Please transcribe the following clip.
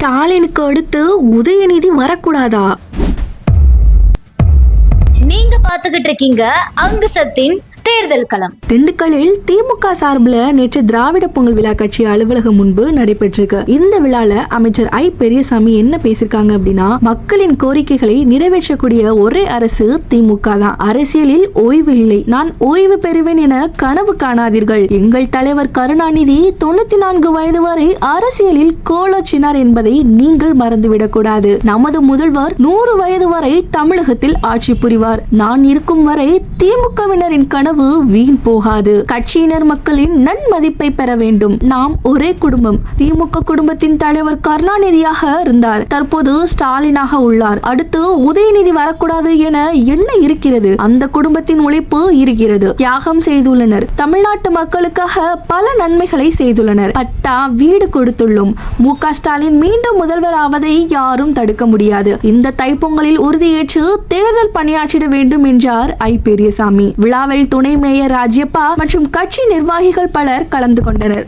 ஸ்டாலினுக்கு அடுத்து உதயநிதி வரக்கூடாதா? நீங்க பாத்துக்கிட்டு இருக்கீங்க அங்கு சத்தின் தேர்தல் களம். திண்டுக்கல்லில் திமுக சார்பில் நேற்று திராவிட பொங்கல் விழா கட்சி அலுவலகம் முன்பு நடைபெற்றிருக்கு. இந்த விழால அமைச்சர் ஐ. பெரியசாமி என்ன பேசியிருக்காங்க அப்படின்னா மக்களின் கோரிக்கைகளை நிறைவேற்றக்கூடிய ஒரே அரசு திமுக தான். அரசியலில் ஓய்வு இல்லை. நான் ஓய்வு பெறுவேன் என கனவு காணாதீர்கள். எங்கள் தலைவர் கருணாநிதி தொண்ணூத்தி நான்கு வயது வரை அரசியலில் கோலோச்சினார் என்பதை நீங்கள் மறந்துவிடக் கூடாது. நமது முதல்வர் நூறு வயது வரை தமிழகத்தில் ஆட்சி புரிவார். நான் இருக்கும் வரை திமுகவினரின் கனவு வீண் போகாது. கட்சியினர் மக்களின் நன்மதிப்பை பெற வேண்டும். நாம் ஒரே குடும்பம். திமுக குடும்பத்தின் தலைவர் கருணாநிதியாக இருந்தார். தற்போது ஸ்டாலினாக உள்ளார். அடுத்து உதயநிதி வரக்கூடாது என என்ன இருக்கிறது. அந்த குடும்பத்தின் உழைப்பு இருக்கிறது. தியாகம் செய்துள்ளனர். தமிழ்நாட்டு மக்களுக்காக பல நன்மைகளை செய்துள்ளனர். பட்டா வீடு கொடுத்துள்ளோம். மு க ஸ்டாலின் மீண்டும் முதல்வர் ஆவதை யாரும் தடுக்க முடியாது. இந்த தைப்பொங்கலில் உறுதியேற்று தேர்தல் பணியாற்றிட வேண்டும் என்றார் ஐ. பெரியசாமி. விழாவில் துணை மேயர் ராஜ்யப்பா மற்றும் கட்சி நிர்வாகிகள் பலர் கலந்து கொண்டனர்.